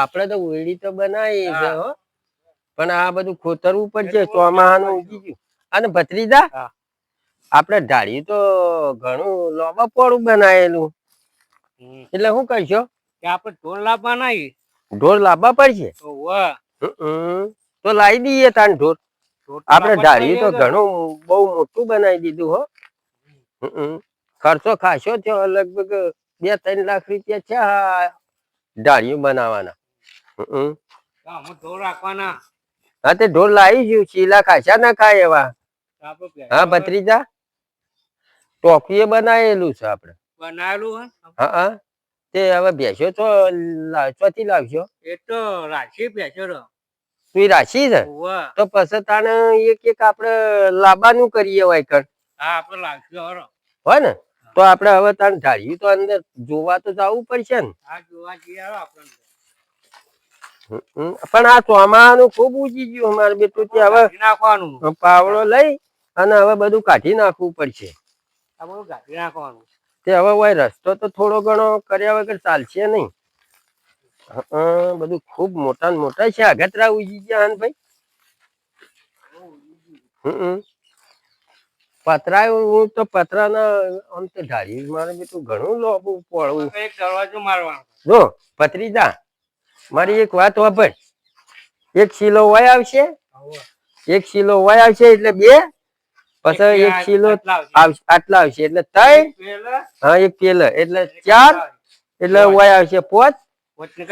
આપડે તો ઉયડી તો બનાવી છે હો. પણ આ બધું ખોતરવું પડશે ચોમાહાનું ઉગી ગયું. અને ભત્રીજા આપણે ઢાળ્યું તો ઘણું લોબા પોળું બનાવેલું. એટલે શું કરશો? કે આપણે ઢોર લાવવા નહીં ઢોર લાવવા પડશે? તો લાવી દઈએ તાન ઢોર આપણે ઢાળ્યું તો ઘણું બહુ મોટું બનાવી દીધું હો. ખર્ચો ખાશો થયો લગભગ બે ત્રણ લાખ રૂપિયા છે ઢાળિયું બનાવવાના. રાખવાના. હા તે ઢોર લાવી ગયું શીલા ખાશા ના ખાય એવા. હા ભત્રીજા? ટોપીએ બનાવેલું છે આપણે બનાવેલું હા હા. તે હવે બેસો તો ચોથી લાવશો? એ તો રાશી રહો તું રાશી છે? તો પછી તાને એક એક આપણે લાબાનું કરીએ વાયકર હા આપણે હરો હોય ને? તો આપણે હવે તાને ઢાળ્યું તો અંદર જોવા તો જવું પડશે ને? હા જોવા જઈએ આપણે. પણ આ ચોમાનું ખૂબ ઉજી ગયું અમારે બેટું તે હવે નાખવાનું. પાવડો લઈ અને હવે બધું કાઢી નાખવું પડશે. નાખવાનું. તે હવે હોય રસ્તો તો થોડો ઘણો કર્યા વગર ચાલશે નહીં. બધું ખૂબ મોટા મોટા છે. આગતરા ઉજી ગયા હન ભાઈ. હમ પતરા હું તો પતરાના આમ તો ઢાળી મારે બેટું ઘણું લોબું પડવું એક દરવાજો મારવાનો. જો પત્રીજા મારી એક વાત વાપર. એક શીલો વાય આવશે. એક શીલો વાય આવશે એટલે બે. પછી એક શીલો આટલા આવશે. એટલે ત્રણ. હા એક પેલ. એટલે ચાર. એટલે વાય આવશે પોચ.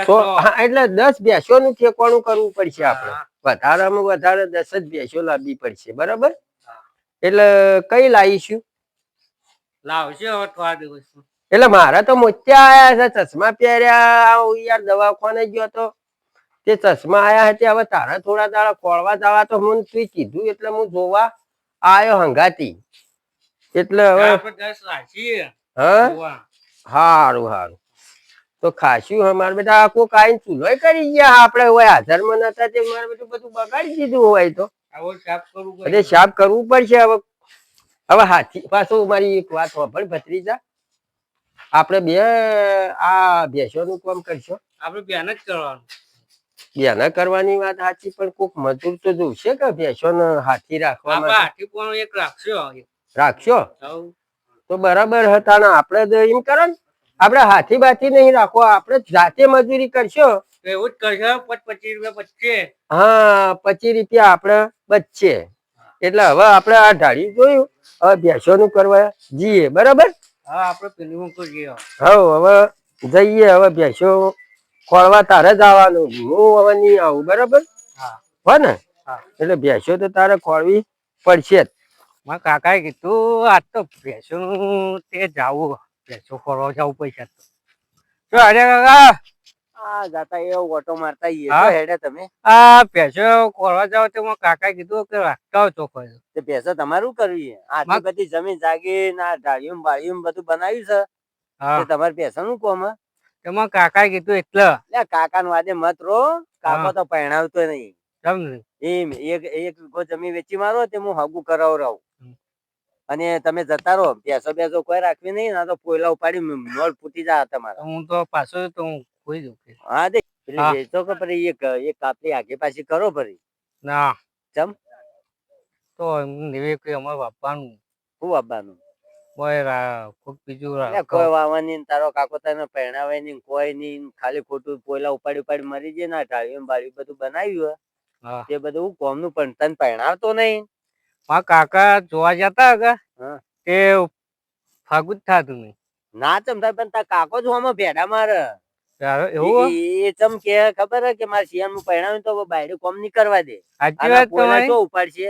તો હા એટલે દસ ભેંસો નું ઠેકવાનું કરવું પડશે આપણે. વધારામાં વધારે દસ જ ભેંસો લાવવી પડશે. બરાબર? એટલે કઈ લાવીશું? લાવશે હવે થોડા દિવસમાં. એટલે મારા તો મોત્યા આયા છે ચશ્મા પહેર્યા હું યાર દવાખાને ગયો તો. તે ચશ્મા આયા હતા હવે તારા થોડા તારા ખોળવા જવા તો મને તું કીધું એટલે હું જોવા આયો હંગાતી એટલે હવે હા? હારું હારું. તો ખાસ્યું અમારે બેટા કોક આઈને ચૂલોય કરી ગયા આપણે હોય હાજરમાં નતા તે મારે બેટું બધું બગાડી દીધું હોય તો. એટલે સાફ કરવું પડશે હવે. હવે હાથી પાછું મારી એક વાત સાંભળ ભત્રીજા. આપણે બે આ ભેંસોનું કામ કરશો. આપણે બેન જ કરવાનું. બેન કરવાની વાત સાચી પણ કોક મજૂર તો જોશે કે ભેંસોને હાથી રાખવા માટે હાથી પણ એક રાખશો રાખશો? તો બરાબર હતા ને આપણે તો એમ કરો ને આપણે હાથી બાથી નહીં રાખો આપણે જાતે મજૂરી કરશો. એવું જ કરશો પચ પચીસ રૂપિયા બચશે. હા પચીસ રૂપિયા આપણે બચશે. એટલે હવે આપણે આ ઢાળી જોયું હવે ભેંસોનું કરવા જઈએ બરાબર? હા આપણે પેલી મૂકો જઈએ હવ હવે જઈએ હવે ભેંસો ખોળવા તારે જ આવવાનું હું હવે નહીં આવું બરાબર? હા. ને? હા. એટલે ભેંસો તો તારે ખોળવી પડશે જ. મારા કાકાએ કીધું આજ તો ભેંસો તે જાવું ભેંસો ખોળવા જવું પૈસા તો અરે કાકા આ જાતા એ ઓટો મારતા ઈએ હેડે તમે. આ ભેંસો ફરવા જાવ તો મારા કીધું કે રાખતા હો તે તમારું કરવી આટલી બધી જમીન જાગી ના ઢાળિયું બાળિયું બધું બનાવ્યું છે. તે તમારે ભેંસોનું કોમ હે? તો કીધું એટલે. લે કાકા નું વાદે મત રો. કાકો તો પહેણાવતો નહીં. એમ એક એક વીઘો જમીન વેચી મારો તે હું હગું કરાવરાવું રહું. અને તમે જતા રહો. ભેંસો બેસો કોઈ રાખવી નહીં ના તો પોયલા ઉપાડી નોળ ફૂટી જાય તમારા. હું તો પાછો તો હું ખોઈ દઉં કે હા દે. પેલી. કે પરી એક એક કાપલી આગે પાછી કરો ફરી ના. ચમ? તો નિવે કે અમાર બાપાનું શું આપવાનું કોઈ કોઈક બીજું કોઈ વાવવાની તારો કાકો તને પહેણાવે નહીં કોઈ નહીં ખાલી ખોટું પોયલા ઉપાડી ઉપાડી મરી જાય ના ઢાળીઓ બાળી બધું બનાવ્યું હા. તે બધું કોમનું પણ તને પહેણાવતો નહીં. મા કાકા જોવા જતા હતા હા. તે ફાગુ જ થતું નહીં. ના ચમ થાય પણ તાર કાકો જોવામાં ભેડા મારે. એવું એ- એ કે ખબર હે કે મારે નું પહેણાવ્યું તો બાયડે કોમ નહીં કરવા દે. સાચી વાત તમારી. તો ઉપાડશે?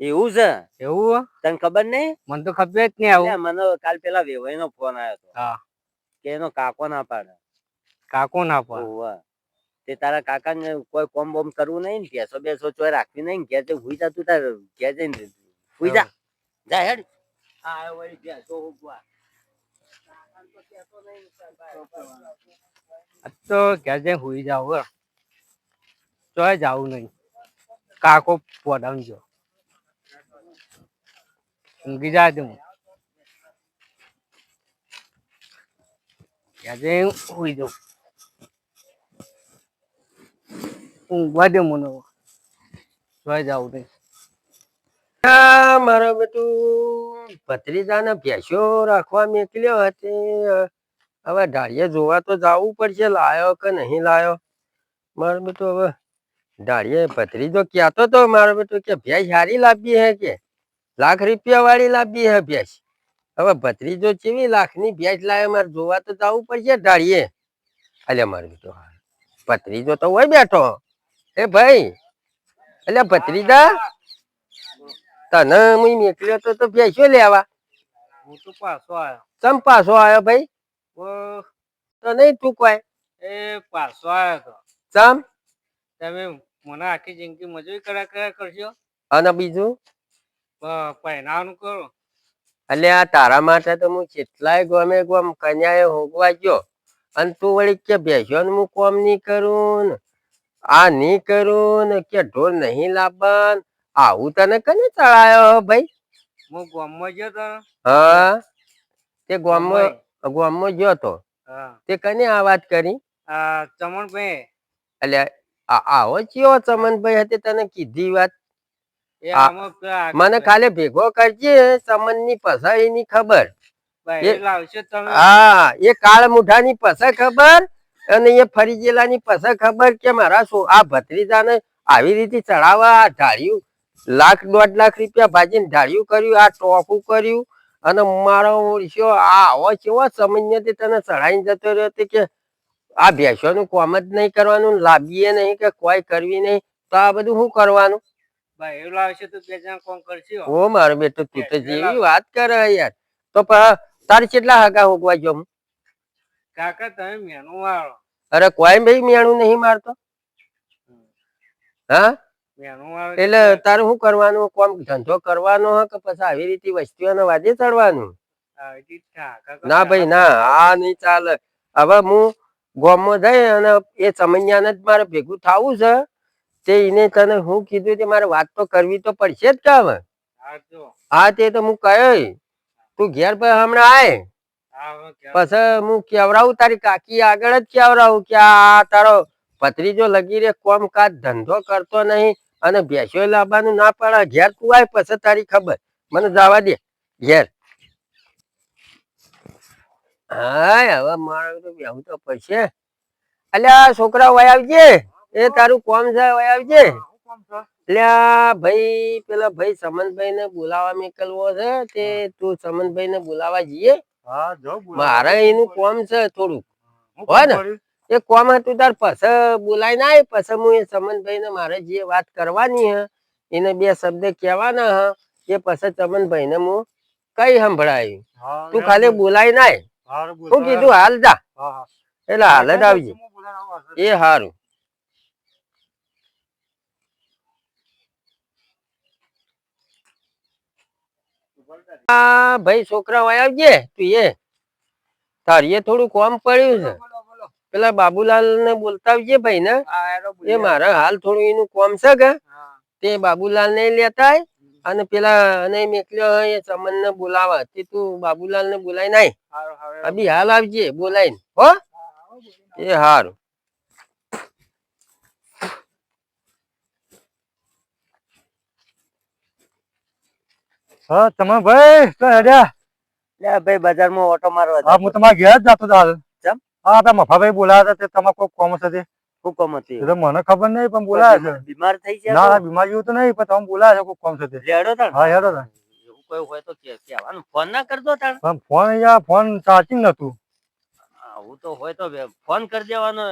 એવું છે? એવું તને ખબર નહીં? મને તો ખબર જ નહીં આવું. મને કાલ પેલા વેવાઈ નો ફોન આવ્યો હતો હા. કે એનો કાકો ના પાડે. કાકો ના પાડે. તે તારા કાકા ને કોઈ કોમ બોમ કરવું નહીં ને કેસો બેસો ચોય રાખવી નહીં કે તે હુઈ જા તું તાર કે જઈને હુઈ જા. જા હેડ. આ વળી ભેંસો ઉભવા. આજ તો ઘેર જઈને હુઈ જાવ હો. ચોય જાવું નહીં. કાકો પોડાવજો ઊંઘી જાય તું ઘેર જઈને હુઈ જાઉં. ઊંઘવા દે મને. જોઈ જાવ નહીં. મારો બેટું ભત્રીજાને ભેંસો રાખવા મેકલ્યો હતી. હવે ઢાળીએ જોવા તો જવું પડશે લાયો કે નહીં લાયો? મારો બેટો હવે ઢાળીએ ભત્રીજો કહેતો તો મારો બેટો કે ભેંસ સારી લાવી હે કે? લાખ રૂપિયા વાળી લાવી હે ભેંસ. હવે ભત્રીજો કેવી લાખની ભેંસ લાવે મારે જોવા તો જવું પડશે ઢાળીએ. અલ્યા મારો બેટો ભત્રીજો તો હોય બેઠો. એ ભાઈ અલ્યા ભત્રીજા તને હું નીકળ્યો તો ભેંસો લેવા. હું તો પાછો આવ્યો ચમ પાછો આવ્યો ભાઈ? તો નહીં તું કોઈ. એ પાછો આવ્યો તો. ચમ? તમે મને આખી જિંદગી મજૂરી કર્યા કર્યા કરશો? અને બીજું? પહેરાવાનું કરો. એટલે આ તારા માટે તો હું કેટલાય ગમે ગમ કન્યાએ હોગવા ગયો. અને તું વળી કે ભેંસો હું કોમ નહીં કરું ને? આ નહીં કરું ને? કે ઢોર નહીં લાવવા આવું તને કને ચડાયો ભાઈ? હું ગામમાં ગયો તો? હા. તે ગામમાં ગામમાં ગયો તો તે કને આ વાત કરી? ચમનભાઈ. એટલે આવો ચિયો ચમનભાઈ હતી તને કીધી વાત? મને ખાલી ભેગો કરજે ચમનની પસાઈ ની ખબર હા એ કાળ મુઠાની પસે ખબર અને એ ફરી ગયેલાની પસે ખબર કે મારા શું આ ભત્રીજાને આવી રીતે ચડાવવા ઢાળ્યું લાખ દોઢ લાખ રૂપિયા ભાજીને ઢાળ્યું કર્યું આ ટોપું કર્યું અને મારો આ આવો કેવો સમય તે તને ચડાઈને જતો રહ્યો તે કે આ ભેંસોનું કોમ જ નહીં કરવાનું લાવીએ નહીં કે કોઈ કરવી નહીં તો આ બધું શું કરવાનું? ભાઈ તો બે કોમ કરશો ઓ મારો બેટો તું તો જેવી વાત કરે યાર. તો તારે કેટલા હગા હોગવા જો કાકા તમે અરે કોઈ ભાઈ મેણું નહીં મારતો? હા? એટલે તારે શું કરવાનું? કોમ ધંધો કરવાનો હ કે પછી આવી રીતે વસ્તીઓને વાજે ચડવાનું? ના ભાઈ ના આ નહીં ચાલે. હવે હું ગોમમાં જઈ અને એ સમન્યાને જ મારે ભેગું થવું છે. તે એને તને હું કીધું તે મારે વાત તો કરવી તો પડશે જ કે હવે? હા તે તો હું કહ્યો તું ઘેર પર હમણાં આય. પછી હું કેવડાવું તારી કાકી આગળ જ કેવડાવું કે આ તારો ભત્રીજો લગી રે કોમ કાજ ધંધો કરતો નહીં? અને ભેંસો લાવવાનું ના પડે. ઘેર તું આય પછી તારી ખબર. મને જવા દે. ઘેર. હા હવે મારે તો બેહું તો પડશે. અલ્યા છોકરા વય આવજે. એ તારું કોમ છે વય આવજે. અલ્યા ભાઈ પેલા ભાઈ સમનભાઈ ને બોલાવા મેકલવો છે. તે તું સમનભાઈ ને બોલાવા જઈએ. મારે એનું કોમ છે થોડું હું હોય ને? એ કોમ હતું તાર પછી બોલાય ના પછી હું એ ચમનભાઈ ને મારે જે વાત કરવાની હે એને બે શબ્દ કહેવાના હે એ પછી ચમનભાઈ ને હું કઈ સંભળાયું. તું ખાલી બોલાય ના હું કીધું હાલ જા. એટલે હાલ જ આવજે. એ હારું. આ ભાઈ છોકરા આવી આવજે. તું એ. તારીએ થોડું કોમ પડ્યું છે. પેલા બાબુલાલ ને બોલતા આવજે ભાઈ ને? એ. મારે હાલ થોડું એનું કોમ છે કે. તે બાબુલાલ ને લેતા આય અને પેલા અને મેકલ્યો એ ચમન ને બોલાવા. તે તું બાબુલાલ ને બોલાય નાય હારું, હારું. અભી હાલ આવજે બોલાય હો? એ હારું. હા તમે ભાઈ તો હેડ્યા? લે ભાઈ બજારમાં ઓટો મારવા હા હું તમારા ઘેર જ જતો હતો ચમ? હા આપડા મફાભાઈ બોલાયા હતા તે તમારે કોઈ કોમ હતી કોમ હતી એટલે મને ખબર નહીં પણ બોલાયા છે. બીમાર થઈ ગયા ના બીમાર જેવું તો નહીં પણ તમે બોલાયા છે કોઈ કોમ છે હેડો તા હા હેડો તા એવું કઈ હોય તો કે- કહેવાનું. ફોન ના કરતો તા પણ ફોન અહીંયા ફોન ચાર્જિંગ નતું. આવું તો હોય તો ફોન કરી દેવાનો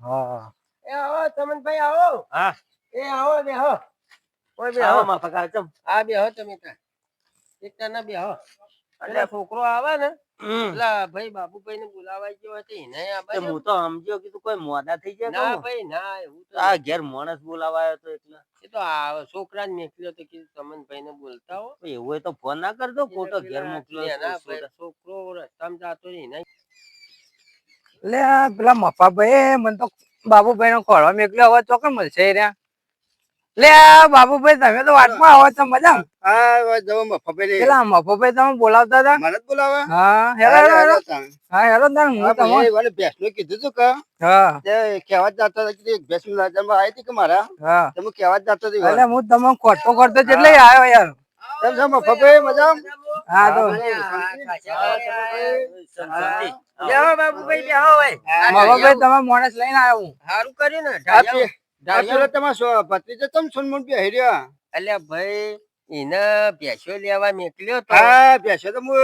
હા. એ આવો ચમનભાઈ આવો. હા. એ આવો બેહો ઓય આવો બેહો માફક આ ચમ. આ બેહો તમે તા એક ના બેહો એટલે છોકરો આવે ને હમ. પેલા ભાઈ બાબુભાઈ ને બોલાવા ગયો હતી ને આ હું તો સમજ્યો કીધું કોઈ મોડા થઈ જાય ના ભાઈ ના એવું તો આ ઘેર માણસ બોલાવાયો આવ્યો તો એટલે એ તો આ છોકરા ને મેકલ્યો તો કીધું ચમનભાઈ ને બોલતા હો. એવું હોય તો ફોન ના કરજો ખોટો એટલે ઘેર પેલા મોકલ્યો. ભાઈ છોકરો રસ્તામાં જાતો નહીં. ને લે પેલા મફાભાઈ મને તો બાબુભાઈ નો ખોળવા મેકલ્યો હવે ચોકન મળશે રહ્યા લે આ બાબુભાઈ તમે તો વાતમાં આવો છો મજા હા જવો મફપેલી પેલા બોલાવતા હતા? મને જ બોલાવે. હેલો હેલો હેલો હા હેલો તાર હું તમને ભેંસનું કીધું તું કે. હા. તે કહેવા જ જતો હતો કે એક ભેંસ નજરમાં આવી હતી કે મારા? તે હું કહેવા જ જતો હતો એટલે હું તમને ખોટો ખોટો એટલે આવ્યો યાર. કેમ છો મફપે મજા હા તો. બેહો બાબુભાઈ બેહો ભાઈ મફોભાઈ તમે માણસ લઈને આવ્યો હું. સારું કર્યું ને ઢાળિયા- તમારો સો- ભત્રીજો ચમ સોનમોન બેહી રહ્યો? અલ્યા ભાઈ એને ભેંસો લેવા મેકલ્યો તો? હા ભેંસો તો હું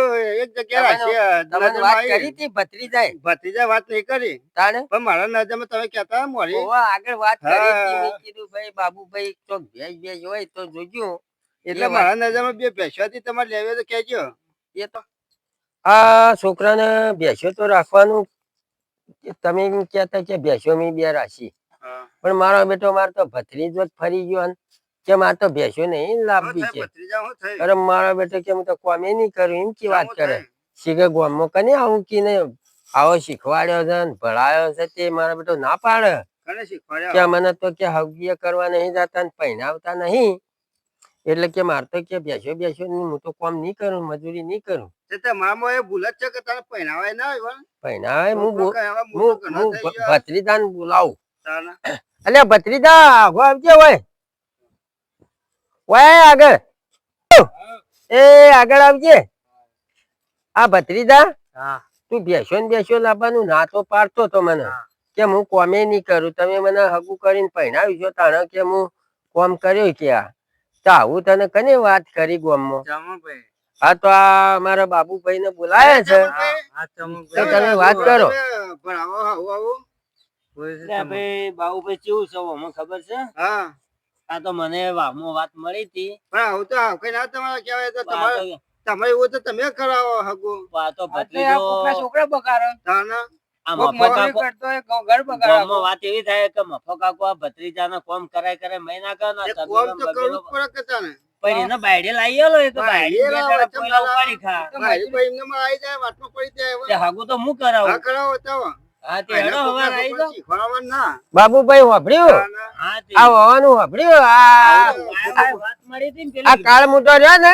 એક જગ્યાએ રાખી વાત કરી હતી? ભત્રીજાએ ભત્રીજા વાત નહીં કરી. તાણે? પણ મારા નજરમાં તમે કહેતા મોરી. આગળ વાત કરી હતી કીધું ભાઈ બાબુભાઈ તો ભેંસ ભેંસ હોય તો જોજો. એટલે મારા નજરમાં બે ભેંસો હતી તમારે લેવી તો કહેજો. એ તો? આ છોકરાને ભેંસો તો રાખવાનું. તમે કહેતા કે ભેંસો મેં બે રાખી. પણ મારો બેટો મારે તો ભત્રીજો જ ફરી ગયો ને કે મારે તો ભેંસો નહીં લાવવી છે. અરે મારા બેટો કે હું તો કોમે નહીં કરું એમ કે વાત કરે? શીખે ગોમમાં કને આવું કે ને આવો શીખવાડ્યો છે ને ભણાયો છે તે મારા બેટો ના પાડે. કે મને તો કે હવગીય કરવા નહીં જતા ને પહેરાવતા નહીં. એટલે કે માર તો કે બેસો બેસો હું તો કોમ નહીં કરું મજૂરી નહીં કરું. તે તમારામાં એ ભૂલ જ છે કે તને પહેરાવાય ના પહેરાવે હું હું. ભત્રીજાને બોલાવું. અલ્યા આગો આવજે હોય. આગળ. એ આગળ આવજે. આ ભત્રીજા તું બેસો ને બેસો લાવવાનું ના તો પાડતો તો મને. કે હું કોમે નહીં કરું? તમે મને હગુ કરીને પહેરાવી છો તાણે કે હું કોમ કર્યો કે આ? તો આવું તને કને વાત કરી ગોમમાં? હા તો આ મારા બાબુભાઈ ને બોલાયા છે તો તમે વાત કરો. પણ આવો આવો આવું. ભાઈ બાબુભાઈ કેવું છે? ખબર છે? હા. આ તો મને વામો વાત મળી હતી. પણ હું તો આવું ના તમારે કહેવાય તો તમારે તમારે એવું તો તમે કરાવો હગું. આ તો ભત્રીજો છોકરા બગાડે. તાને. આ મફો કાકો કરતો હોય ઘર બગાડે વાત એવી થાય કે મફો કાકો આ ભત્રીજાને કોમ કરાય કરે મેં ના કરે કોમ તો કરવું જ પડે કે તાને. પણ એને બાયડે લાવી આલો એ તો બાયડે. ઉપાડી ખા. ભાઈ ભાઈ એમને આવી જાય વાતમાં પડી જાય હાગુ તો હું કરાવું? કરાવો બાબુભાઈ વાપર્યું આ હોવાનું વાપર્યું આ મળી હતી ને કાળ મોટો રહ્યો ને?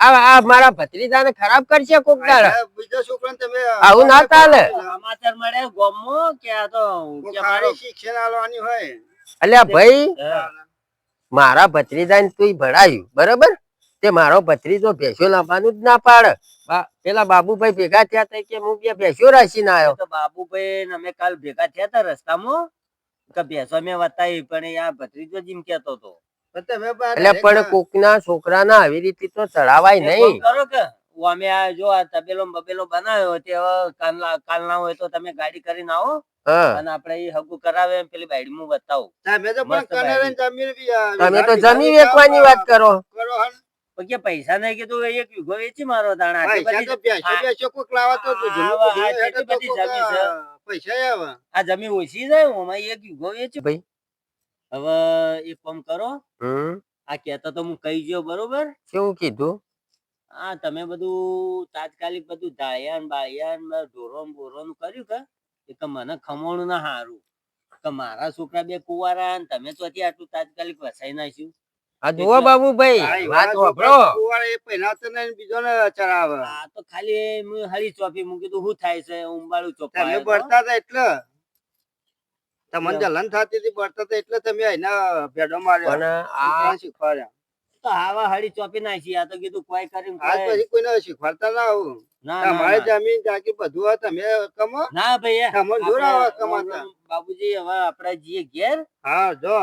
આ આ મારા ભત્રીજાને ખરાબ કરશે કોક દાડા. એટલે બીજા છોકરાને તમે આવું ના ચાલે. મારો અલ્યા ભાઈ મારા ભત્રીજા ને તું ભણાયું બરોબર? તે મારો ભત્રીજો ભેસો લાવવાનું જ ના પાડે. પેલા બાબુભાઈ ભેગા થયા તા કે હું બે ભેંસો રાખીને આવ્યો તો બાબુભાઈ અમે કાલ ભેગા થયા હતા રસ્તામાં. કે ભેંસો મેં વતાવી પણ આ ભત્રીજો જીમ કેતો હતો. તો તમે બા એટલે ના પણ કોકના આવી રીતે તો ચડાવાય નહીં. કરો કે અમે આ જો આ તબેલો બબેલો બનાવ્યો તે કાલના કાલના હોય તો તમે ગાડી કરીને આવો. હા. અને આપણે એ હગુ કરાવે પેલી બાઈડ બતાવું. તમે તો પણ. ને જમીન તો વેચવાની વાત કરો. કરો હન. પણ કે પૈસા નહીં કીધું એક વીઘો વેચી મારો દાણા આ- જમીન જમીન ઓછી જાય ઓમાં એક વીઘો વેચી. ભાઈ. હવે એક કામ કરો. આ કેતા તો હું કહી ગયો બરોબર? કેવું કીધું? આ તમે બધું તાત્કાલિક બધું ધાળિયા ને બાળિયા ને ઢોરો ને બોરો કર્યું કે? એ કે મને ખમણું ના હારું. કે મારા છોકરા બે કુવારા તમે તો અત્યારે આટલું તાત્કાલિક વસાઈ નાખ્યું. આ જુઓ બાબુભાઈ ભાઈ વાત વાપરો છોકરા કુંવારા તો ને બીજો ને ચરાવે. આ તો ખાલી હું હળી ચોપી મૂકી કીધું શું થાય છે? ઉંબાળું ચોપા તમે બળતા હતા એટલે. તમને જલન થતી હતી બળતા હતા એટલે તમે એના ભેડો માર્યો. અને આ શીખવાડ્યા. તો આવા હળી ચોપી નાખી. આ તો કીધું કોઈ કરીને આજ કોઈ- પછી કોઈને શીખવાડતા ના આવું. તમારે ના જમીન જાગી બધું તમે કમો. ના ભાઈ આપણે આવે કમાતા બાબુજી હવે આપડે જઈએ ઘેર? હા જો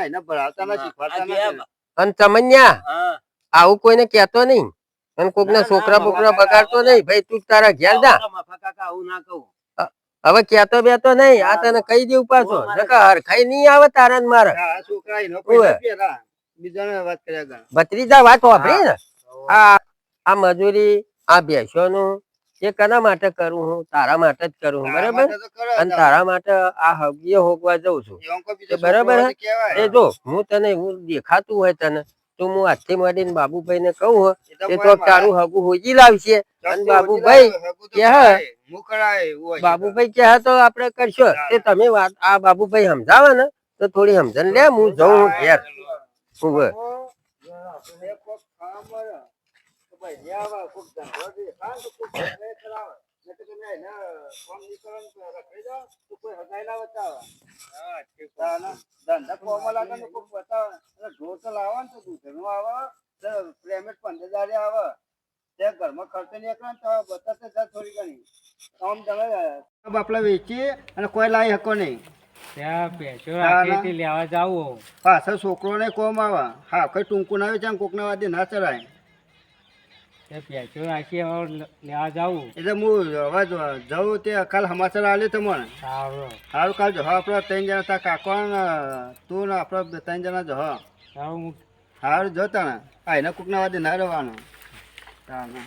એને ભણાવતા ના આ શીખવાડતા ઘેર- નથી અને તમન્યા હા. આવું કોઈને કહેતો નહીં. અને કોકના ના, છોકરા બોકરા કાકા, બગાડતો નહીં. ભાઈ તું તારા ઘેર જા આવું તો મફા કાકા આવું ના કહું. હવે કહેતો બેતો નહીં. આ તને કઈ દેવું પાછો. હરખાઈ નહીં આવે તારા ને મારે છોકરા એનો બીજાને વાત કર્યા ભત્રીજા વાત વાપરી ને? આ આ મજૂરી આ ભેંસોનું એ કના માટે કરું હું તારા માટે જ કરું હું બરાબર? અને તારા માટે આ હગીએ હોગવા જઉં છું. બરાબર હે? એ જો હું તને એવું દેખાતું હોય તને તો હું આજથી મળીને બાબુભાઈ ને કહું હો એ તો તારું હગું હોજી લાવશે. અને બાબુભાઈ કે હે? હું. બાબુભાઈ કહે તો આપણે કરશો. તે તમે વાત આ બાબુભાઈ સમજાવે ને તો થોડી સમજણ લે હું જઉં ઘેર. કોક હોય તો ભાઈ આવે, કોક તો કોક ના ને કોક ને પ્રેમેટ ઘરમાં ખર્ચ નીકળે ને તો બતાતે જાય થોડી ઘણી. આમ તમે બાપલા વેચી અને કોઈ લાવી શકો નહીં. ના, ના. લેવા જાવ. પાછળ છોકરોને કોમ આવે. હા કઈ ટૂંકું ના આવે કોકના વાદે ના ચડાય. ભેંસો રાખી હવે લેવા જાવું એટલે હું હવે જ- જઉં તે કાલ સમાચાર આલ્યો તમને. સારું. સારું કાલ જો આપણે ત્રણ જણા તા કાકો ને તું ને આપણે ત્રણ જણા જો સારું સારું જો તને આ એના કોકના વાદે ના રહેવાનું. તાને